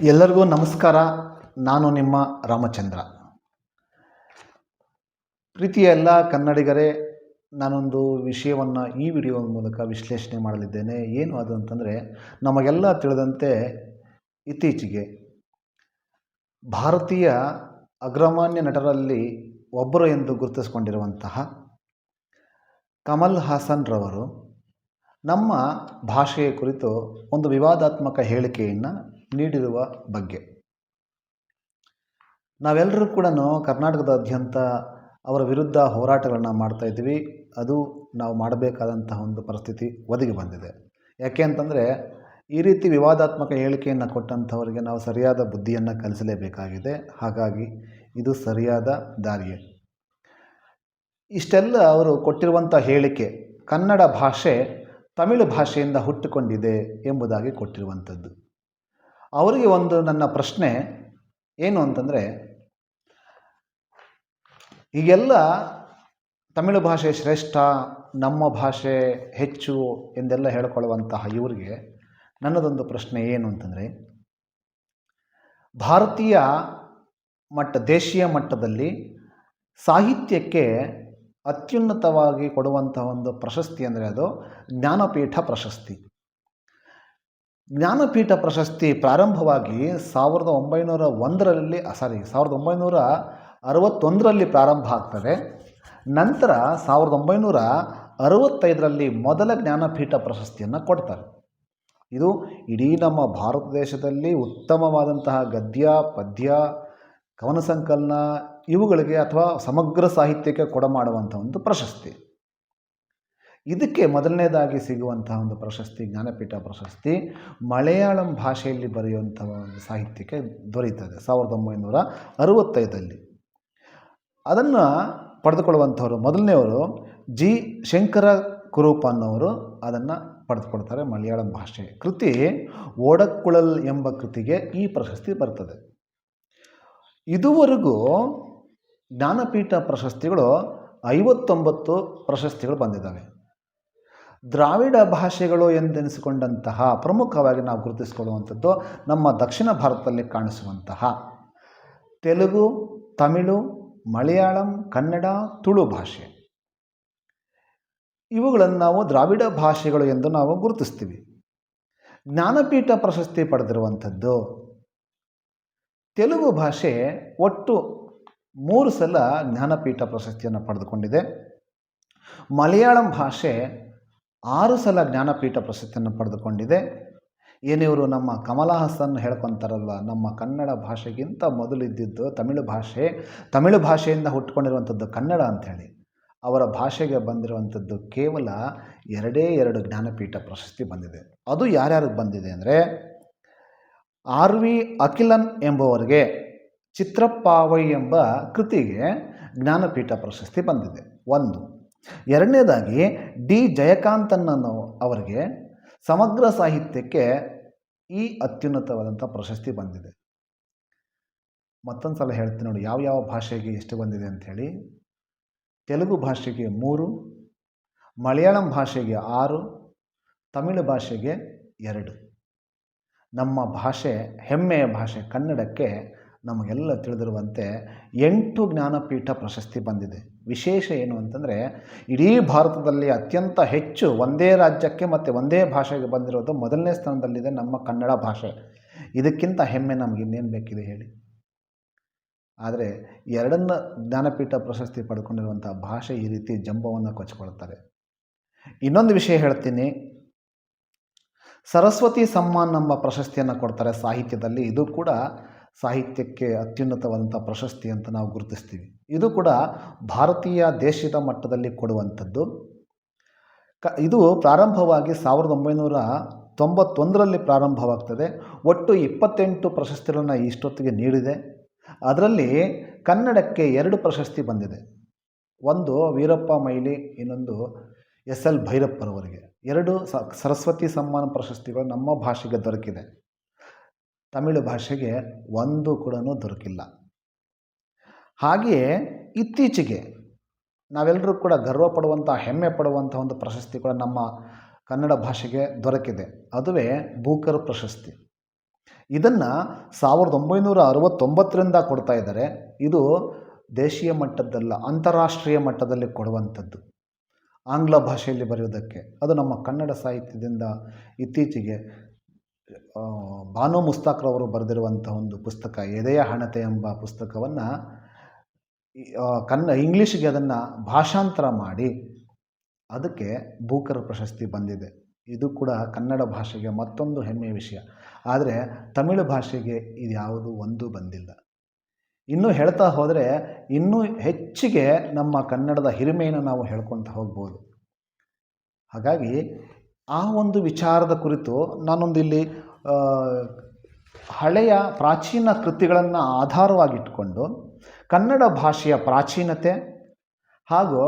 ಎಲ್ಲರಿಗೂ ನಮಸ್ಕಾರ. ನಾನು ನಿಮ್ಮ ರಾಮಚಂದ್ರ. ಪ್ರೀತಿಯ ಎಲ್ಲ ಕನ್ನಡಿಗರೇ, ನಾನೊಂದು ವಿಷಯವನ್ನು ಈ ವಿಡಿಯೋ ಮೂಲಕ ವಿಶ್ಲೇಷಣೆ ಮಾಡಲಿದ್ದೇನೆ. ಏನು ಅದು ಅಂತಂದರೆ, ನಮಗೆಲ್ಲ ತಿಳಿದಂತೆ ಇತ್ತೀಚೆಗೆ ಭಾರತೀಯ ಅಗ್ರಮಾನ್ಯ ನಟರಲ್ಲಿ ಒಬ್ಬರು ಎಂದು ಗುರುತಿಸಿಕೊಂಡಿರುವಂತಹ ಕಮಲ್ ಹಾಸನ್ ರವರು ನಮ್ಮ ಭಾಷೆಯ ಕುರಿತು ಒಂದು ವಿವಾದಾತ್ಮಕ ಹೇಳಿಕೆಯನ್ನು ನೀಡಿರುವ ಬಗ್ಗೆ. ನಾವೆಲ್ಲರೂ ಕೂಡ ಕರ್ನಾಟಕದಾದ್ಯಂತ ಅವರ ವಿರುದ್ಧ ಹೋರಾಟಗಳನ್ನು ಮಾಡ್ತಾ ಇದ್ದೀವಿ. ಅದು ನಾವು ಮಾಡಬೇಕಾದಂತಹ ಒಂದು ಪರಿಸ್ಥಿತಿ ಒದಗಿ ಬಂದಿದೆ. ಯಾಕೆ ಅಂತಂದರೆ, ಈ ರೀತಿ ವಿವಾದಾತ್ಮಕ ಹೇಳಿಕೆಯನ್ನು ಕೊಟ್ಟಂಥವರಿಗೆ ನಾವು ಸರಿಯಾದ ಬುದ್ಧಿಯನ್ನು ಕಲಿಸಲೇಬೇಕಾಗಿದೆ. ಹಾಗಾಗಿ ಇದು ಸರಿಯಾದ ದಾರಿಯೇ. ಇಷ್ಟೆಲ್ಲ ಅವರು ಕೊಟ್ಟಿರುವಂಥ ಹೇಳಿಕೆ ಕನ್ನಡ ಭಾಷೆ ತಮಿಳು ಭಾಷೆಯಿಂದ ಹುಟ್ಟಿಕೊಂಡಿದೆ ಎಂಬುದಾಗಿ ಕೊಟ್ಟಿರುವಂಥದ್ದು. ಅವರಿಗೆ ಒಂದು ನನ್ನ ಪ್ರಶ್ನೆ ಏನು ಅಂತಂದರೆ, ಈಗೆಲ್ಲ ತಮಿಳು ಭಾಷೆ ಶ್ರೇಷ್ಠ, ನಮ್ಮ ಭಾಷೆ ಹೆಚ್ಚು ಎಂದೆಲ್ಲ ಹೇಳ್ಕೊಳ್ಳುವಂತಹ ಇವರಿಗೆ ನನ್ನದೊಂದು ಪ್ರಶ್ನೆ ಏನು ಅಂತಂದರೆ, ಭಾರತೀಯ ಮಟ್ಟ, ದೇಶೀಯ ಮಟ್ಟದಲ್ಲಿ ಸಾಹಿತ್ಯಕ್ಕೆ ಅತ್ಯುನ್ನತವಾಗಿ ಕೊಡುವಂಥ ಒಂದು ಪ್ರಶಸ್ತಿ ಅಂದರೆ ಅದು ಜ್ಞಾನಪೀಠ ಪ್ರಶಸ್ತಿ. ಜ್ಞಾನಪೀಠ ಪ್ರಶಸ್ತಿ ಪ್ರಾರಂಭವಾಗಿ ಸಾವಿರದ ಒಂಬೈನೂರ ಒಂದರಲ್ಲಿ ಸಾರಿ ಸಾವಿರದ ಒಂಬೈನೂರ ಅರವತ್ತೊಂದರಲ್ಲಿ ಪ್ರಾರಂಭ ಆಗ್ತದೆ. ನಂತರ ಸಾವಿರದ ಒಂಬೈನೂರ ಅರವತ್ತೈದರಲ್ಲಿ ಮೊದಲ ಜ್ಞಾನಪೀಠ ಪ್ರಶಸ್ತಿಯನ್ನು ಕೊಡ್ತಾರೆ. ಇದು ಇಡೀ ನಮ್ಮ ಭಾರತ ದೇಶದಲ್ಲಿ ಉತ್ತಮವಾದಂತಹ ಗದ್ಯ, ಪದ್ಯ ಕವನ ಸಂಕಲನ ಇವುಗಳಿಗೆ ಅಥವಾ ಸಮಗ್ರ ಸಾಹಿತ್ಯಕ್ಕೆ ಕೊಡಮಾಡುವಂಥ ಒಂದು ಪ್ರಶಸ್ತಿ. ಇದಕ್ಕೆ ಮೊದಲನೇದಾಗಿ ಸಿಗುವಂತಹ ಒಂದು ಪ್ರಶಸ್ತಿ, ಜ್ಞಾನಪೀಠ ಪ್ರಶಸ್ತಿ, ಮಲಯಾಳಂ ಭಾಷೆಯಲ್ಲಿ ಬರೆಯುವಂಥ ಒಂದು ಸಾಹಿತ್ಯಕ್ಕೆ ದೊರೆಯುತ್ತದೆ, ಸಾವಿರದ ಒಂಬೈನೂರ ಅರವತ್ತೈದರಲ್ಲಿ ಅದನ್ನು ಪಡೆದುಕೊಳ್ಳುವಂಥವರು, ಮೊದಲನೆಯವರು ಜಿ. ಶಂಕರ ಕುರೂಪ ಅನ್ನೋರು ಅದನ್ನು ಪಡೆದುಕೊಳ್ತಾರೆ, ಮಲಯಾಳಂ ಭಾಷೆ ಕೃತಿ ಓಡಕ್ಕುಳಲ್ ಎಂಬ ಕೃತಿಗೆ ಈ ಪ್ರಶಸ್ತಿ ಬರ್ತದೆ. ಇದುವರೆಗೂ ಜ್ಞಾನಪೀಠ ಪ್ರಶಸ್ತಿಗಳು ಐವತ್ತೊಂಬತ್ತು ಪ್ರಶಸ್ತಿಗಳು ಬಂದಿದ್ದಾವೆ. ದ್ರಾವಿಡ ಭಾಷೆಗಳು ಎಂದೆನಿಸಿಕೊಂಡಂತಹ ಪ್ರಮುಖವಾಗಿ ನಾವು ಗುರುತಿಸಿಕೊಳ್ಳುವಂಥದ್ದು ನಮ್ಮ ದಕ್ಷಿಣ ಭಾರತದಲ್ಲಿ ಕಾಣಿಸುವಂತಹ ತೆಲುಗು, ತಮಿಳು, ಮಲಯಾಳಂ, ಕನ್ನಡ, ತುಳು ಭಾಷೆ. ಇವುಗಳನ್ನು ನಾವು ದ್ರಾವಿಡ ಭಾಷೆಗಳು ಎಂದು ನಾವು ಗುರುತಿಸ್ತೀವಿ. ಜ್ಞಾನಪೀಠ ಪ್ರಶಸ್ತಿ ಪಡೆದಿರುವಂಥದ್ದು ತೆಲುಗು ಭಾಷೆ ಒಟ್ಟು ಮೂರು ಸಲ ಜ್ಞಾನಪೀಠ ಪ್ರಶಸ್ತಿಯನ್ನು ಪಡೆದುಕೊಂಡಿದೆ. ಮಲಯಾಳಂ ಭಾಷೆ ಆರು ಸಲ ಜ್ಞಾನಪೀಠ ಪ್ರಶಸ್ತಿಯನ್ನು ಪಡೆದುಕೊಂಡಿದೆ. ಏನಿವರು ನಮ್ಮ ಕಮಲಹಾಸನ್ ಹೇಳ್ಕೊತಾರಲ್ಲ ನಮ್ಮ ಕನ್ನಡ ಭಾಷೆಗಿಂತ ಮೊದಲಿದ್ದಿದ್ದು ತಮಿಳು ಭಾಷೆ. ತಮಿಳು ಭಾಷೆಯಿಂದ ಹುಟ್ಕೊಂಡಿರುವಂಥದ್ದು ಕನ್ನಡ ಅಂಥೇಳಿ. ಅವರ ಭಾಷೆಗೆ ಬಂದಿರುವಂಥದ್ದು ಕೇವಲ ಎರಡೇ ಎರಡು ಜ್ಞಾನಪೀಠ ಪ್ರಶಸ್ತಿ ಬಂದಿದೆ. ಅದು ಯಾರ್ಯಾರಿಗೆ ಬಂದಿದೆ ಅಂದರೆ, ಆರ್ ವಿ ಅಖಿಲನ್ ಎಂಬುವರಿಗೆ, ಚಿತ್ರಪ್ಪಾವೈ ಎಂಬ ಕೃತಿಗೆ ಜ್ಞಾನಪೀಠ ಪ್ರಶಸ್ತಿ ಬಂದಿದೆ. ಒಂದು. ಎರಡನೇದಾಗಿ ಡಿ ಜಯಕಾಂತನ್ ಅನ್ನೋ ಅವರಿಗೆ ಸಮಗ್ರ ಸಾಹಿತ್ಯಕ್ಕೆ ಈ ಅತ್ಯುನ್ನತವಾದಂಥ ಪ್ರಶಸ್ತಿ ಬಂದಿದೆ. ಮತ್ತೊಂದು ಸಲ ಹೇಳ್ತೀನಿ ನೋಡಿ ಯಾವ ಯಾವ ಭಾಷೆಗೆ ಎಷ್ಟು ಬಂದಿದೆ ಅಂಥೇಳಿ ತೆಲುಗು ಭಾಷೆಗೆ ಮೂರು, ಮಲಯಾಳಂ ಭಾಷೆಗೆ ಆರು, ತಮಿಳು ಭಾಷೆಗೆ ಎರಡು. ನಮ್ಮ ಭಾಷೆ ಹೆಮ್ಮೆಯ ಭಾಷೆ ಕನ್ನಡಕ್ಕೆ ನಮಗೆಲ್ಲ ತಿಳಿದಿರುವಂತೆ ಎಂಟು ಜ್ಞಾನಪೀಠ ಪ್ರಶಸ್ತಿ ಬಂದಿದೆ. ವಿಶೇಷ ಏನು ಅಂತಂದರೆ, ಇಡೀ ಭಾರತದಲ್ಲಿ ಅತ್ಯಂತ ಹೆಚ್ಚು ಒಂದೇ ರಾಜ್ಯಕ್ಕೆ ಮತ್ತು ಒಂದೇ ಭಾಷೆಗೆ ಬಂದಿರೋದು ಮೊದಲನೇ ಸ್ಥಾನದಲ್ಲಿದೆ ನಮ್ಮ ಕನ್ನಡ ಭಾಷೆ. ಇದಕ್ಕಿಂತ ಹೆಮ್ಮೆ ನಮಗೆ ಇನ್ನೇನು ಬೇಕಿದೆ ಹೇಳಿ? ಆದರೆ ಎರಡನ್ನ ಜ್ಞಾನಪೀಠ ಪ್ರಶಸ್ತಿ ಪಡ್ಕೊಂಡಿರುವಂಥ ಭಾಷೆ ಈ ರೀತಿ ಜಂಬವನ್ನು ಕೊಚ್ಕೊಳ್ತಾರೆ. ಇನ್ನೊಂದು ವಿಷಯ ಹೇಳ್ತೀನಿ. ಸರಸ್ವತಿ ಸಮ್ಮಾನ್ ಎಂಬ ಪ್ರಶಸ್ತಿಯನ್ನು ಕೊಡ್ತಾರೆ ಸಾಹಿತ್ಯದಲ್ಲಿ. ಇದು ಕೂಡ ಸಾಹಿತ್ಯಕ್ಕೆ ಅತ್ಯುನ್ನತವಾದಂಥ ಪ್ರಶಸ್ತಿ ಅಂತ ನಾವು ಗುರುತಿಸ್ತೀವಿ. ಇದು ಕೂಡ ಭಾರತೀಯ ದೇಶದ ಮಟ್ಟದಲ್ಲಿ ಕೊಡುವಂಥದ್ದು. ಕ, ಇದು ಪ್ರಾರಂಭವಾಗಿ ಸಾವಿರದ ಒಂಬೈನೂರ ತೊಂಬತ್ತೊಂದರಲ್ಲಿ ಪ್ರಾರಂಭವಾಗ್ತದೆ. ಒಟ್ಟು ಇಪ್ಪತ್ತೆಂಟು ಪ್ರಶಸ್ತಿಗಳನ್ನು ಇಷ್ಟೊತ್ತಿಗೆ ನೀಡಿದೆ. ಅದರಲ್ಲಿ ಕನ್ನಡಕ್ಕೆ ಎರಡು ಪ್ರಶಸ್ತಿ ಬಂದಿದೆ. ಒಂದು ವೀರಪ್ಪ ಮೈಲಿ, ಇನ್ನೊಂದು ಎಸ್ ಎಲ್ ಭೈರಪ್ಪರವರಿಗೆ. ಎರಡು ಸರಸ್ವತಿ ಸಮ್ಮಾನ ಪ್ರಶಸ್ತಿಗಳು ನಮ್ಮ ಭಾಷೆಗೆ ದೊರಕಿದೆ. ತಮಿಳು ಭಾಷೆಗೆ ಒಂದು ಕೂಡ ದೊರಕಿಲ್ಲ. ಹಾಗೆಯೇ ಇತ್ತೀಚೆಗೆ ನಾವೆಲ್ಲರೂ ಕೂಡ ಗರ್ವ ಪಡುವಂಥ ಹೆಮ್ಮೆ ಪಡುವಂಥ ಒಂದು ಪ್ರಶಸ್ತಿ ಕೂಡ ನಮ್ಮ ಕನ್ನಡ ಭಾಷೆಗೆ ದೊರಕಿದೆ. ಅದುವೇ ಭೂಕರ್ ಪ್ರಶಸ್ತಿ. ಇದನ್ನು ಸಾವಿರದ ಒಂಬೈನೂರ ಅರವತ್ತೊಂಬತ್ತರಿಂದ ಕೊಡ್ತಾ ಇದ್ದಾರೆ. ಇದು ದೇಶೀಯ ಮಟ್ಟದ್ದಲ್ಲ, ಅಂತಾರಾಷ್ಟ್ರೀಯ ಮಟ್ಟದಲ್ಲಿ ಕೊಡುವಂಥದ್ದು. ಆಂಗ್ಲ ಭಾಷೆಯಲ್ಲಿ ಬರೆಯೋದಕ್ಕೆ ಅದು ನಮ್ಮ ಕನ್ನಡ ಸಾಹಿತ್ಯದಿಂದ ಇತ್ತೀಚೆಗೆ ಬಾನು ಮುಸ್ತಾಕ್ರವರು ಬರೆದಿರುವಂಥ ಒಂದು ಪುಸ್ತಕ, ಎದೆಯ ಹಣತೆ ಎಂಬ ಪುಸ್ತಕವನ್ನು ಕನ್ನ, ಇಂಗ್ಲೀಷ್ಗೆ ಅದನ್ನು ಭಾಷಾಂತರ ಮಾಡಿ, ಅದಕ್ಕೆ ಬೂಕರ್ ಪ್ರಶಸ್ತಿ ಬಂದಿದೆ. ಇದು ಕೂಡ ಕನ್ನಡ ಭಾಷೆಗೆ ಮತ್ತೊಂದು ಹೆಮ್ಮೆಯ ವಿಷಯ. ಆದರೆ ತಮಿಳು ಭಾಷೆಗೆ ಇದು ಯಾವುದು ಒಂದೂ ಬಂದಿಲ್ಲ. ಇನ್ನೂ ಹೇಳ್ತಾ ಹೋದರೆ, ಇನ್ನೂ ಹೆಚ್ಚಿಗೆ ನಮ್ಮ ಕನ್ನಡದ ಹಿರಿಮೆಯನ್ನು ನಾವು ಹೇಳ್ಕೊತಾ ಹೋಗ್ಬೋದು. ಹಾಗಾಗಿ ಆ ಒಂದು ವಿಚಾರದ ಕುರಿತು ನಾನೊಂದು ಇಲ್ಲಿ ಹಳೆಯ ಪ್ರಾಚೀನ ಕೃತಿಗಳನ್ನು ಆಧಾರವಾಗಿಟ್ಟುಕೊಂಡು ಕನ್ನಡ ಭಾಷೆಯ ಪ್ರಾಚೀನತೆ ಹಾಗೂ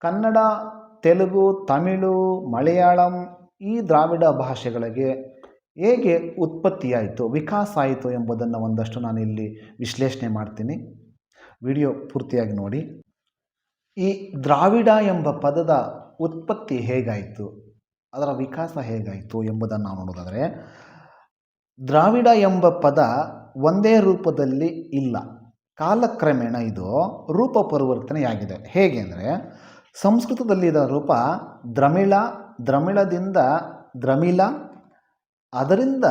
ಕನ್ನಡ, ತೆಲುಗು, ತಮಿಳು, ಮಲಯಾಳಂ ಈ ದ್ರಾವಿಡ ಭಾಷೆಗಳಿಗೆ ಹೇಗೆ ಉತ್ಪತ್ತಿಯಾಯಿತು ವಿಕಾಸ ಆಯಿತು ಎಂಬುದನ್ನು ಒಂದಷ್ಟು ನಾನು ಇಲ್ಲಿ ವಿಶ್ಲೇಷಣೆ ಮಾಡ್ತೀನಿ. ವಿಡಿಯೋ ಪೂರ್ತಿಯಾಗಿ ನೋಡಿ. ಈ ದ್ರಾವಿಡ ಎಂಬ ಪದದ ಉತ್ಪತ್ತಿ ಹೇಗಾಯಿತು? ಅದರ ವಿಕಾಸ ಹೇಗಾಯಿತು ಎಂಬುದನ್ನು ನಾವು ನೋಡೋದಾದರೆ ದ್ರಾವಿಡ ಎಂಬ ಪದ ಒಂದೇ ರೂಪದಲ್ಲಿ ಇಲ್ಲ. ಕಾಲಕ್ರಮೇಣ ಇದು ರೂಪ ಪರಿವರ್ತನೆಯಾಗಿದೆ. ಹೇಗೆ ಅಂದರೆ, ಸಂಸ್ಕೃತದಲ್ಲಿ ಇದರ ರೂಪ ದ್ರಮಿಳ, ದ್ರಮಿಳದಿಂದ ದ್ರಮಿಳ, ಅದರಿಂದ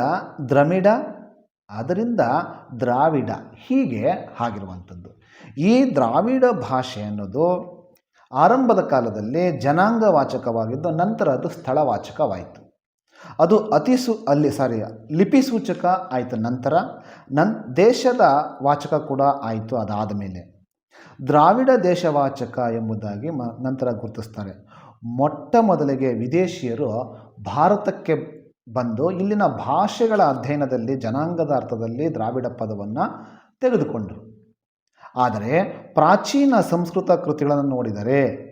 ದ್ರಮಿಡ, ಅದರಿಂದ ದ್ರಾವಿಡ ಹೀಗೆ ಆಗಿರುವಂಥದ್ದು ಈ ದ್ರಾವಿಡ ಭಾಷೆ ಅನ್ನೋದು ಆರಂಭದ ಕಾಲದಲ್ಲಿ ಜನಾಂಗವಾಚಕವಾಗಿದ್ದು ನಂತರ ಅದು ಸ್ಥಳವಾಚಕವಾಯಿತು. ಅದು ಅತಿ ಸು ಅಲ್ಲಿ ಸಾರಿ ಲಿಪಿ ಸೂಚಕ ಆಯಿತು ನಂತರ ನನ್, ದೇಶದ ವಾಚಕ ಕೂಡ ಆಯಿತು ಅದಾದ ಮೇಲೆ. ದ್ರಾವಿಡ ದೇಶವಾಚಕ ಎಂಬುದಾಗಿ ಮ, ನಂತರ ಗುರುತಿಸ್ತಾರೆ. ಮೊಟ್ಟ ಮೊದಲಿಗೆ ವಿದೇಶಿಯರು ಭಾರತಕ್ಕೆ ಬಂದು ಇಲ್ಲಿನ ಭಾಷೆಗಳ ಅಧ್ಯಯನದಲ್ಲಿ, ಜನಾಂಗದ ಅರ್ಥದಲ್ಲಿ ದ್ರಾವಿಡ ಪದವನ್ನು ತೆಗೆದುಕೊಂಡರು. ಆದರೆ ಪ್ರಾಚೀನ ಸಂಸ್ಕೃತ ಕೃತಿಗಳನ್ನು ನೋಡಿದರೆ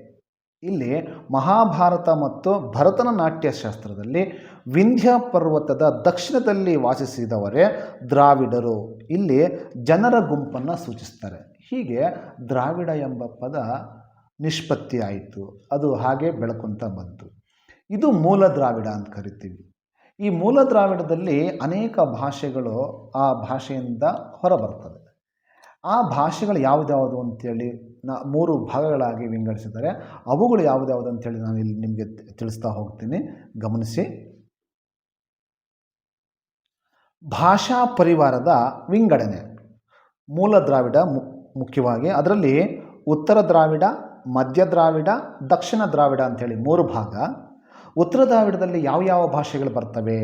ಇಲ್ಲಿ ಮಹಾಭಾರತ ಮತ್ತು ಭರತನ ನಾಟ್ಯಶಾಸ್ತ್ರದಲ್ಲಿ ವಿಂಧ್ಯ ಪರ್ವತದ ದಕ್ಷಿಣದಲ್ಲಿ ವಾಸಿಸಿದವರೇ ದ್ರಾವಿಡರು. ಇಲ್ಲಿ ಜನರ ಗುಂಪನ್ನು ಸೂಚಿಸ್ತಾರೆ ಹೀಗೆ ದ್ರಾವಿಡ ಎಂಬ ಪದ ನಿಷ್ಪತ್ತಿ ಆಯಿತು. ಅದು ಹಾಗೆ ಬೆಳಕುಂತ ಬಂತು. ಇದು ಮೂಲ ದ್ರಾವಿಡ ಅಂತ ಕರಿತೀವಿ. ಈ ಮೂಲ ದ್ರಾವಿಡದಲ್ಲಿ ಅನೇಕ ಭಾಷೆಗಳು ಆ ಭಾಷೆಯಿಂದ ಹೊರಬರ್ತದೆ ಆ ಭಾಷೆಗಳು ಯಾವುದ್ಯಾವುದು ಅಂತೇಳಿ ನಾ ಮೂರು ಭಾಗಗಳಾಗಿ ವಿಂಗಡಿಸಿದ್ದಾರೆ. ಅವುಗಳು ಯಾವುದ್ಯಾವುದು ಅಂತೇಳಿ ನಾನು ಇಲ್ಲಿ ನಿಮಗೆ ತಿಳಿಸ್ತಾ ಹೋಗ್ತೀನಿ. ಗಮನಿಸಿ. ಭಾಷಾ ಪರಿವಾರದ ವಿಂಗಡಣೆ. ಮೂಲ ದ್ರಾವಿಡ ಮುಖ್ಯವಾಗಿ ಅದರಲ್ಲಿ ಉತ್ತರ ದ್ರಾವಿಡ, ಮಧ್ಯ ದ್ರಾವಿಡ, ದಕ್ಷಿಣ ದ್ರಾವಿಡ ಅಂಥೇಳಿ ಮೂರು ಭಾಗ. ಉತ್ತರ ದ್ರಾವಿಡದಲ್ಲಿ ಯಾವ ಯಾವ ಭಾಷೆಗಳು ಬರ್ತವೆ?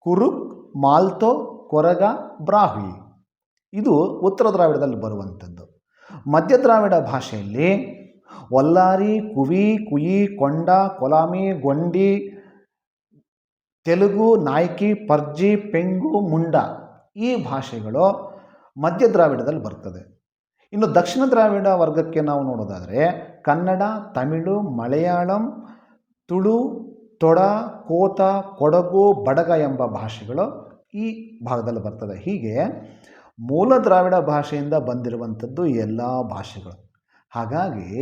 ಕುರುಕ್, ಮಾಲ್ತೋ, ಕೊರಗ, ಬ್ರಾಹ್ವಿ. ಇದು ಉತ್ತರ ದ್ರಾವಿಡದಲ್ಲಿ ಬರುವಂಥದ್ದು. ಮಧ್ಯ ದ್ರಾವಿಡ ಭಾಷೆಯಲ್ಲಿ ಒಲ್ಲಾರಿ, ಕುವಿ, ಕುಯಿ, ಕೊಂಡ, ಕೊಲಾಮಿ, ಗೊಂಡಿ, ತೆಲುಗು, ನಾಯ್ಕಿ, ಪರ್ಜಿ, ಪೆಂಗು, ಮುಂಡ ಈ ಭಾಷೆಗಳು ಮಧ್ಯ ದ್ರಾವಿಡದಲ್ಲಿ ಬರ್ತದೆ. ಇನ್ನು ದಕ್ಷಿಣ ದ್ರಾವಿಡ ವರ್ಗಕ್ಕೆ ನಾವು ನೋಡೋದಾದರೆ ಕನ್ನಡ, ತಮಿಳು, ಮಲಯಾಳಂ, ತುಳು, ತೊಡ, ಕೋತ, ಕೊಡಗು, ಬಡಗ ಎಂಬ ಭಾಷೆಗಳು ಈ ಭಾಗದಲ್ಲಿ ಬರ್ತದೆ. ಹೀಗೆ ಮೂಲ ದ್ರಾವಿಡ ಭಾಷೆಯಿಂದ ಬಂದಿರುವಂಥದ್ದು ಎಲ್ಲ ಭಾಷೆಗಳು. ಹಾಗಾಗಿ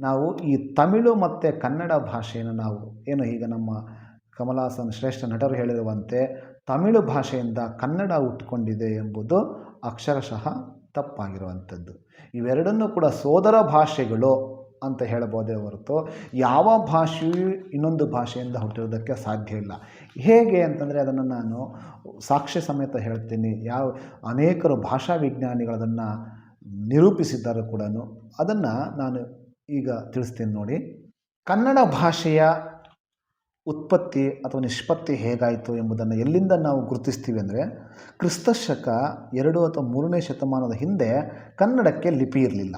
ನಾವು ಈ ತಮಿಳು ಮತ್ತು ಕನ್ನಡ ಭಾಷೆಯನ್ನು ನಾವು ಏನು ಈಗ ನಮ್ಮ ಕಮಲಾಸನ್ ಶ್ರೇಷ್ಠ ನಟರು ಹೇಳಿರುವಂತೆ ತಮಿಳು ಭಾಷೆಯಿಂದ ಕನ್ನಡ ಹುಟ್ಟುಕೊಂಡಿದೆ ಎಂಬುದು ಅಕ್ಷರಶಃ ತಪ್ಪಾಗಿರುವಂಥದ್ದು. ಇವೆರಡನ್ನೂ ಕೂಡ ಸೋದರ ಭಾಷೆಗಳು ಅಂತ ಹೇಳಬಹುದೇ ಹೊರತು ಯಾವ ಭಾಷೆಯೂ ಇನ್ನೊಂದು ಭಾಷೆಯಿಂದ ಹುಟ್ಟಿರೋದಕ್ಕೆ ಸಾಧ್ಯ ಇಲ್ಲ. ಹೇಗೆ ಅಂತಂದರೆ ಅದನ್ನು ನಾನು ಸಾಕ್ಷ್ಯ ಸಮೇತ ಹೇಳ್ತೀನಿ. ಯಾವ ಅನೇಕರು ಭಾಷಾ ವಿಜ್ಞಾನಿಗಳು ಅದನ್ನು ನಿರೂಪಿಸಿದ್ದಾರೆ ಕೂಡ ಅದನ್ನು ನಾನು ಈಗ ತಿಳಿಸ್ತೀನಿ ನೋಡಿ. ಕನ್ನಡ ಭಾಷೆಯ ಉತ್ಪತ್ತಿ ಅಥವಾ ನಿಷ್ಪತ್ತಿ ಹೇಗಾಯಿತು ಎಂಬುದನ್ನು ಎಲ್ಲಿಂದ ನಾವು ಗುರುತಿಸ್ತೀವಿ ಅಂದರೆ ಕ್ರಿಸ್ತಶಕ ಎರಡು ಅಥವಾ ಮೂರನೇ ಶತಮಾನದ ಹಿಂದೆ ಕನ್ನಡಕ್ಕೆ ಲಿಪಿ ಇರಲಿಲ್ಲ.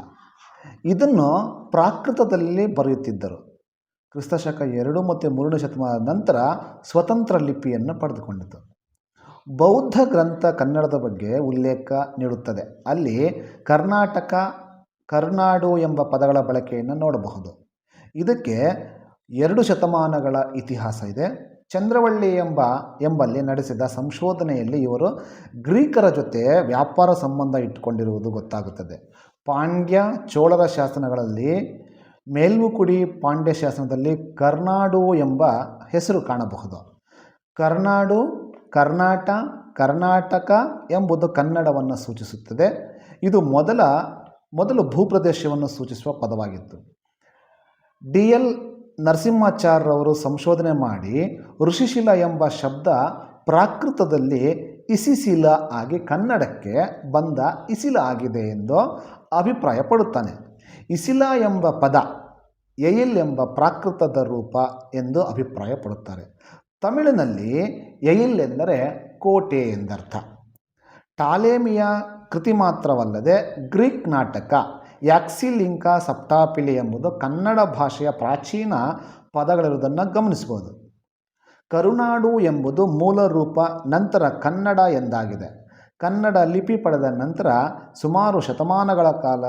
ಇದನ್ನು ಪ್ರಾಕೃತದಲ್ಲಿ ಬರೆಯುತ್ತಿದ್ದರು. ಕ್ರಿಸ್ತಶಕ ಎರಡು ಮತ್ತು ಮೂರನೇ ಶತಮಾನದ ನಂತರ ಸ್ವತಂತ್ರ ಲಿಪಿಯನ್ನು ಪಡೆದುಕೊಂಡಿತು. ಬೌದ್ಧ ಗ್ರಂಥ ಕನ್ನಡದ ಬಗ್ಗೆ ಉಲ್ಲೇಖ ನೀಡುತ್ತದೆ. ಅಲ್ಲಿ ಕರ್ನಾಟಕ, ಕರ್ನಾಡು ಎಂಬ ಪದಗಳ ಬಳಕೆಯನ್ನು ನೋಡಬಹುದು. ಇದಕ್ಕೆ ಎರಡು ಶತಮಾನಗಳ ಇತಿಹಾಸ ಇದೆ. ಚಂದ್ರವಳ್ಳಿ ಎಂಬ ಎಂಬಲ್ಲಿ ನಡೆಸಿದ ಸಂಶೋಧನೆಯಲ್ಲಿ ಇವರು ಗ್ರೀಕರ ಜೊತೆ ವ್ಯಾಪಾರ ಸಂಬಂಧ ಇಟ್ಟುಕೊಂಡಿರುವುದು ಗೊತ್ತಾಗುತ್ತದೆ. ಪಾಂಡ್ಯ ಚೋಳರ ಶಾಸನಗಳಲ್ಲಿ ಮೇಲ್ಮುಕುಡಿ ಪಾಂಡ್ಯ ಶಾಸನದಲ್ಲಿ ಕರ್ನಾಡು ಎಂಬ ಹೆಸರು ಕಾಣಬಹುದು. ಕರ್ನಾಡು, ಕರ್ನಾಟ, ಕರ್ನಾಟಕ ಎಂಬುದು ಕನ್ನಡವನ್ನು ಸೂಚಿಸುತ್ತದೆ. ಇದು ಮೊದಲ, ಮೊದಲು ಭೂಪ್ರದೇಶವನ್ನು ಸೂಚಿಸುವ ಪದವಾಗಿತ್ತು. ಡಿ ಎಲ್ ನರಸಿಂಹಾಚಾರ್ಯವರು ಸಂಶೋಧನೆ ಮಾಡಿ ಋಷಿಶಿಲ ಎಂಬ ಶಬ್ದ ಪ್ರಾಕೃತದಲ್ಲಿ ಇಸಿಶಿಲ ಆಗಿ ಕನ್ನಡಕ್ಕೆ ಬಂದ ಇಸಿಲ ಆಗಿದೆ ಎಂದು ಅಭಿಪ್ರಾಯಪಡುತ್ತಾನೆ. ಇಸಿಲ ಎಂಬ ಪದ ಎಯಿಲ್ ಎಂಬ ಪ್ರಾಕೃತದ ರೂಪ ಎಂದು ಅಭಿಪ್ರಾಯಪಡುತ್ತಾರೆ. ತಮಿಳಿನಲ್ಲಿ ಎಯಿಲ್ ಎಂದರೆ ಕೋಟೆ ಎಂದರ್ಥ. ಟಾಲೇಮಿಯ ಕೃತಿ ಮಾತ್ರವಲ್ಲದೆ ಗ್ರೀಕ್ ನಾಟಕ ಯಾಕ್ಸಿಲಿಂಕ ಸಪ್ತಾಪಿಲಿ ಎಂಬುದು ಕನ್ನಡ ಭಾಷೆಯ ಪ್ರಾಚೀನ ಪದಗಳಿರುವುದನ್ನು ಗಮನಿಸಬಹುದು. ಕರುನಾಡು ಎಂಬುದು ಮೂಲ ರೂಪ, ನಂತರ ಕನ್ನಡ ಎಂದಾಗಿದೆ. ಕನ್ನಡ ಲಿಪಿ ಪಡೆದ ನಂತರ ಸುಮಾರು ಶತಮಾನಗಳ ಕಾಲ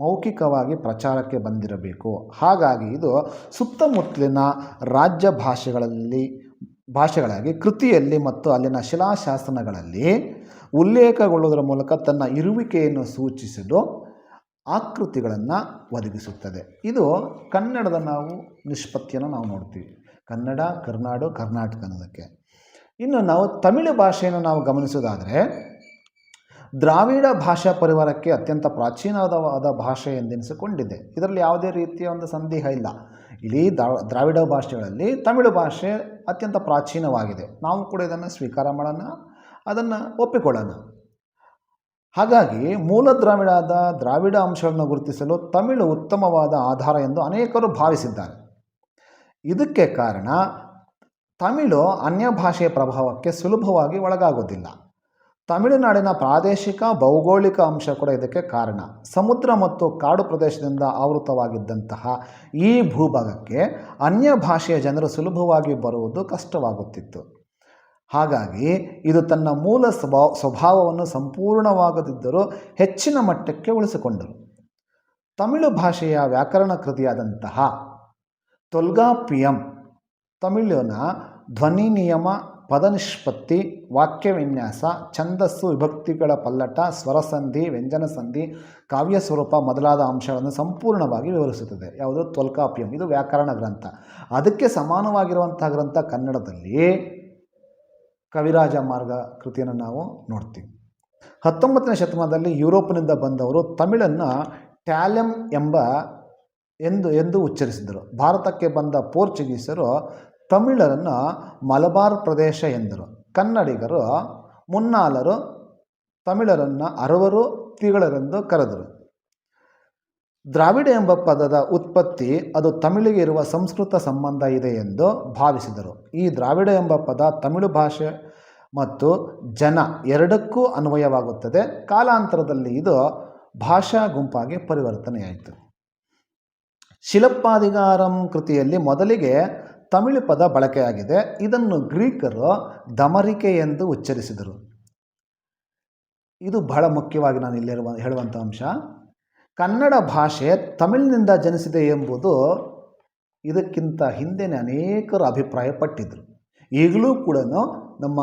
ಮೌಖಿಕವಾಗಿ ಪ್ರಚಾರಕ್ಕೆ ಬಂದಿರಬೇಕು. ಹಾಗಾಗಿ ಇದು ಸುತ್ತಮುತ್ತಲಿನ ರಾಜ್ಯ ಭಾಷೆಗಳಲ್ಲಿ, ಭಾಷೆಗಳಾಗಿ ಕೃತಿಯಲ್ಲಿ ಮತ್ತು ಅಲ್ಲಿನ ಶಿಲಾಶಾಸನಗಳಲ್ಲಿ ಉಲ್ಲೇಖಗೊಳ್ಳುವುದರ ಮೂಲಕ ತನ್ನ ಇರುವಿಕೆಯನ್ನು ಸೂಚಿಸಲು ಆಕೃತಿಗಳನ್ನು ಒದಗಿಸುತ್ತದೆ. ಇದು ಕನ್ನಡದ ನಾವು ನಿಷ್ಪತ್ತಿಯನ್ನು ನಾವು ನೋಡ್ತೀವಿ. ಕನ್ನಡ, ಕರ್ನಾಡು, ಕರ್ನಾಟಕ ಅನ್ನೋದಕ್ಕೆ. ಇನ್ನು ನಾವು ತಮಿಳು ಭಾಷೆಯನ್ನು ನಾವು ಗಮನಿಸೋದಾದರೆ, ದ್ರಾವಿಡ ಭಾಷಾ ಪರಿವಾರಕ್ಕೆ ಅತ್ಯಂತ ಪ್ರಾಚೀನವಾದ ಭಾಷೆ ಎಂದೆನಿಸಿಕೊಂಡಿದೆ. ಇದರಲ್ಲಿ ಯಾವುದೇ ರೀತಿಯ ಒಂದು ಸಂದೇಹ ಇಲ್ಲ. ಇಡೀ ದ್ರಾವಿಡ ಭಾಷೆಗಳಲ್ಲಿ ತಮಿಳು ಭಾಷೆ ಅತ್ಯಂತ ಪ್ರಾಚೀನವಾಗಿದೆ. ನಾವು ಕೂಡ ಇದನ್ನು ಸ್ವೀಕಾರ ಮಾಡೋಣ, ಅದನ್ನು ಒಪ್ಪಿಕೊಳ್ಳೋಣ. ಹಾಗಾಗಿ ಮೂಲ ದ್ರಾವಿಡದ ದ್ರಾವಿಡ ಅಂಶಗಳನ್ನು ಗುರುತಿಸಲು ತಮಿಳು ಉತ್ತಮವಾದ ಆಧಾರ ಎಂದು ಅನೇಕರು ಭಾವಿಸಿದ್ದಾರೆ. ಇದಕ್ಕೆ ಕಾರಣ ತಮಿಳು ಅನ್ಯ ಭಾಷೆಯ ಪ್ರಭಾವಕ್ಕೆ ಸುಲಭವಾಗಿ ಒಳಗಾಗೋದಿಲ್ಲ ತಮಿಳುನಾಡಿನ ಪ್ರಾದೇಶಿಕ ಭೌಗೋಳಿಕ ಅಂಶ ಕೂಡ ಇದಕ್ಕೆ ಕಾರಣ. ಸಮುದ್ರ ಮತ್ತು ಕಾಡು ಪ್ರದೇಶದಿಂದ ಆವೃತವಾಗಿದ್ದಂತಹ ಈ ಭೂಭಾಗಕ್ಕೆ ಅನ್ಯ ಭಾಷೆಯ ಜನರು ಸುಲಭವಾಗಿ ಬರುವುದು ಕಷ್ಟವಾಗುತ್ತಿತ್ತು. ಹಾಗಾಗಿ ಇದು ತನ್ನ ಮೂಲ ಸ್ವಭಾವ ಸ್ವಭಾವವನ್ನು ಸಂಪೂರ್ಣವಾಗದಿದ್ದರೂ ಹೆಚ್ಚಿನ ಮಟ್ಟಕ್ಕೆ ಉಳಿಸಿಕೊಂಡರು. ತಮಿಳು ಭಾಷೆಯ ವ್ಯಾಕರಣ ಕೃತಿಯಾದಂತಹ ತೊಲ್ಗಾಪಿಯಂ, ತಮಿಳಿನ ಧ್ವನಿ ನಿಯಮ, ಪದನಿಷ್ಪತ್ತಿ ವಾಕ್ಯ ವಿನ್ಯಾಸ ಛಂದಸ್ಸು, ವಿಭಕ್ತಿಗಳ ಪಲ್ಲಟ, ಸ್ವರಸಂಧಿ, ವ್ಯಂಜನಸಂಧಿ ಕಾವ್ಯ ಸ್ವರೂಪ ಮೊದಲಾದ ಅಂಶಗಳನ್ನು ಸಂಪೂರ್ಣವಾಗಿ ವಿವರಿಸುತ್ತದೆ. ಯಾವುದು? ತ್ವಲ್ಕಾಪ್ಯಂ ಇದು ವ್ಯಾಕರಣ ಗ್ರಂಥ. ಅದಕ್ಕೆ ಸಮಾನವಾಗಿರುವಂಥ ಗ್ರಂಥ ಕನ್ನಡದಲ್ಲಿ ಕವಿರಾಜ ಮಾರ್ಗ ಕೃತಿಯನ್ನು ನಾವು ನೋಡ್ತೀವಿ. ಹತ್ತೊಂಬತ್ತನೇ ಶತಮಾನದಲ್ಲಿ ಯುರೋಪ್ನಿಂದ ಬಂದವರು ತಮಿಳನ್ನು ಟ್ಯಾಲಮ್ ಎಂಬ ಎಂದು ಎಂದು ಉಚ್ಚರಿಸಿದರು. ಭಾರತಕ್ಕೆ ಬಂದ ಪೋರ್ಚುಗೀಸರು ತಮಿಳರನ್ನು ಮಲಬಾರ್ ಪ್ರದೇಶ ಎಂದರು. ಕನ್ನಡಿಗರು ಮುನ್ನಾಲರು ತಮಿಳರನ್ನು ಅರವರು ತಿಗಳರೆಂದು ಕರೆದರು. ದ್ರಾವಿಡ ಎಂಬ ಪದದ ಉತ್ಪತ್ತಿ ಅದು ತಮಿಳಿಗೆ ಇರುವ ಸಂಸ್ಕೃತ ಸಂಬಂಧ ಇದೆ ಎಂದು ಭಾವಿಸಿದರು. ಈ ದ್ರಾವಿಡ ಎಂಬ ಪದ ತಮಿಳು ಭಾಷೆ ಮತ್ತು ಜನ ಎರಡಕ್ಕೂ ಅನ್ವಯವಾಗುತ್ತದೆ. ಕಾಲಾಂತರದಲ್ಲಿ ಇದು ಭಾಷಾ ಗುಂಪಾಗಿ ಪರಿವರ್ತನೆಯಾಯಿತು. ಶಿಲಪ್ಪಾಧಿಗಾರಂ ಕೃತಿಯಲ್ಲಿ ಮೊದಲಿಗೆ ತಮಿಳು ಪದ ಬಳಕೆಯಾಗಿದೆ. ಇದನ್ನು ಗ್ರೀಕರು ದಮರಿಕೆ ಎಂದು ಉಚ್ಚರಿಸಿದರು. ಇದು ಬಹಳ ಮುಖ್ಯವಾಗಿ ನಾನು ಇಲ್ಲಿರುವ ಹೇಳುವಂಥ ಅಂಶ. ಕನ್ನಡ ಭಾಷೆ ತಮಿಳಿನಿಂದ ಜನಿಸಿದೆ ಎಂಬುದು ಇದಕ್ಕಿಂತ ಹಿಂದೆನೇ ಅನೇಕರು ಅಭಿಪ್ರಾಯಪಟ್ಟಿದ್ದರು ಈಗಲೂ ಕೂಡ ನಮ್ಮ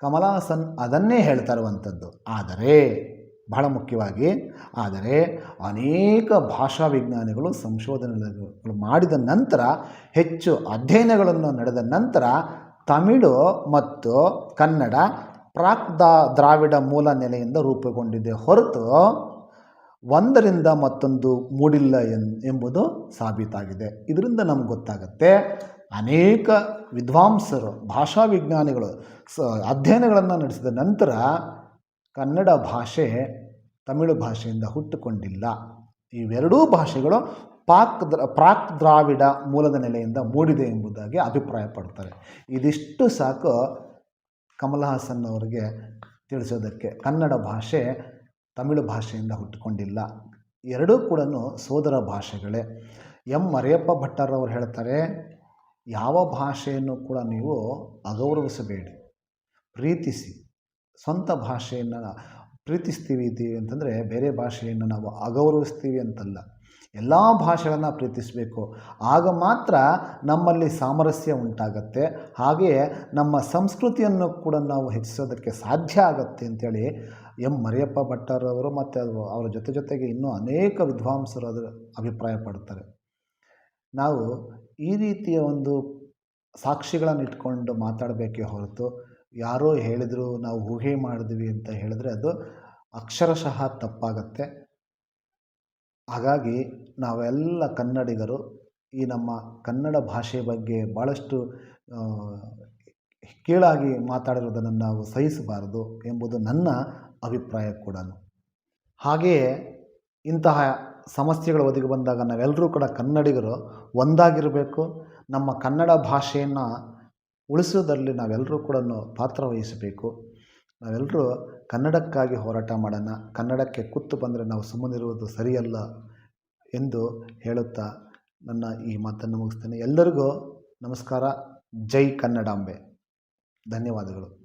ಕಮಲಾಸನ್ ಅದನ್ನೇ ಹೇಳ್ತಾ ಇರುವಂಥದ್ದು. ಆದರೆ, ಬಹಳ ಮುಖ್ಯವಾಗಿ, ಆದರೆ ಅನೇಕ ಭಾಷಾ ವಿಜ್ಞಾನಿಗಳು, ಸಂಶೋಧನೆಗಳು ಮಾಡಿದ ನಂತರ, ಹೆಚ್ಚು ಅಧ್ಯಯನಗಳನ್ನು ನಡೆದ ನಂತರ ತಮಿಳು ಮತ್ತು ಕನ್ನಡ ಪ್ರಾಕ್ ದ್ರಾವಿಡ ಮೂಲ ನೆಲೆಯಿಂದ ರೂಪುಗೊಂಡಿದೆ ಹೊರತು ಒಂದರಿಂದ ಮತ್ತೊಂದು ಮೂಡಿಲ್ಲ ಎನ್, ಎಂಬುದು ಸಾಬೀತಾಗಿದೆ. ಇದರಿಂದ ನಮ್ಗೆ ಗೊತ್ತಾಗುತ್ತೆ, ಅನೇಕ ವಿದ್ವಾಂಸರು, ಭಾಷಾ ವಿಜ್ಞಾನಿಗಳು ಸ, ಅಧ್ಯಯನಗಳನ್ನು ನಡೆಸಿದ ನಂತರ ಕನ್ನಡ ಭಾಷೆ ತಮಿಳು ಭಾಷೆಯಿಂದ ಹುಟ್ಟುಕೊಂಡಿಲ್ಲ. ಇವೆರಡೂ ಭಾಷೆಗಳು ಪಾಕ್ ದ್ರ, ಪ್ರಾಕ್ ದ್ರಾವಿಡ ಮೂಲದ ನೆಲೆಯಿಂದ ಮೂಡಿದೆ ಎಂಬುದಾಗಿ ಅಭಿಪ್ರಾಯ ಪಡ್ತಾರೆ. ಇದಿಷ್ಟು ಸಾಕು ಕಮಲ್ ಹಾಸನ್ ಅವರಿಗೆ ತಿಳಿಸೋದಕ್ಕೆ. ಕನ್ನಡ ಭಾಷೆ ತಮಿಳು ಭಾಷೆಯಿಂದ ಹುಟ್ಟಿಕೊಂಡಿಲ್ಲ. ಎರಡೂ ಕೂಡ ಸೋದರ ಭಾಷೆಗಳೇ. ಎಂ ಮರಿಯಪ್ಪ ಭಟ್ಟರವರು ಹೇಳ್ತಾರೆ, ಯಾವ ಭಾಷೆಯನ್ನು ಕೂಡ ನೀವು ಅಗೌರವಿಸಬೇಡಿ. ಪ್ರೀತಿಸಿ. ಸ್ವಂತ ಭಾಷೆಯನ್ನು ಪ್ರೀತಿಸ್ತೀವಿ ಇದ್ದೀವಿ ಅಂತಂದರೆ ಬೇರೆ ಭಾಷೆಯನ್ನು ನಾವು ಅಗೌರವಿಸ್ತೀವಿ ಅಂತಲ್ಲ. ಎಲ್ಲ ಭಾಷೆಗಳನ್ನು ಪ್ರೀತಿಸಬೇಕು. ಆಗ ಮಾತ್ರ ನಮ್ಮಲ್ಲಿ ಸಾಮರಸ್ಯ ಉಂಟಾಗತ್ತೆ. ಹಾಗೆಯೇ ನಮ್ಮ ಸಂಸ್ಕೃತಿಯನ್ನು ಕೂಡ ನಾವು ಹೆಚ್ಚಿಸೋದಕ್ಕೆ ಸಾಧ್ಯ ಆಗತ್ತೆ ಅಂತೇಳಿ ಎಂ ಮರಿಯಪ್ಪ ಭಟ್ಟರವರು ಮತ್ತು ಅವರ ಜೊತೆ ಜೊತೆಗೆ ಇನ್ನೂ ಅನೇಕ ವಿದ್ವಾಂಸರು ಅದರ ಅಭಿಪ್ರಾಯ ಪಡ್ತಾರೆ. ನಾವು ಈ ರೀತಿಯ ಒಂದು ಸಾಕ್ಷಿಗಳನ್ನು ಇಟ್ಕೊಂಡು ಮಾತಾಡಬೇಕೇ ಹೊರತು ಯಾರೋ ಹೇಳಿದರು ನಾವು ಊಹೆ ಮಾಡಿದ್ವಿ ಅಂತ ಹೇಳಿದ್ರೆ ಅದು ಅಕ್ಷರಶಃ ತಪ್ಪಾಗತ್ತೆ. ಹಾಗಾಗಿ ನಾವೆಲ್ಲ ಕನ್ನಡಿಗರು ಈ ನಮ್ಮ ಕನ್ನಡ ಭಾಷೆ ಬಗ್ಗೆ ಭಾಳಷ್ಟು ಕೀಳಾಗಿ ಮಾತಾಡಿರೋದನ್ನು ನಾವು ಸಹಿಸಬಾರದು ಎಂಬುದು ನನ್ನ ಅಭಿಪ್ರಾಯ ಕೂಡ. ಹಾಗೆಯೇ ಇಂತಹ ಸಮಸ್ಯೆಗಳು ಒದಗಿ ಬಂದಾಗ ನಾವೆಲ್ಲರೂ ಕೂಡ ಕನ್ನಡಿಗರು ಒಂದಾಗಿರಬೇಕು. ನಮ್ಮ ಕನ್ನಡ ಭಾಷೆಯನ್ನು ಉಳಿಸೋದರಲ್ಲಿ ನಾವೆಲ್ಲರೂ ಕೂಡ ಪಾತ್ರ ವಹಿಸಬೇಕು. ನಾವೆಲ್ಲರೂ ಕನ್ನಡಕ್ಕಾಗಿ ಹೋರಾಟ ಮಾಡೋಣ, ಕನ್ನಡಕ್ಕೆ ಕುತ್ತು ಬಂದರೆ ನಾವು ಸುಮ್ಮನಿರುವುದು ಸರಿಯಲ್ಲ ಎಂದು ಹೇಳುತ್ತಾ ನನ್ನ ಈ ಮಾತನ್ನು ಮುಗಿಸ್ತೇನೆ. ಎಲ್ಲರಿಗೂ ನಮಸ್ಕಾರ. ಜೈ ಕನ್ನಡಾಂಬೆ. ಧನ್ಯವಾದಗಳು.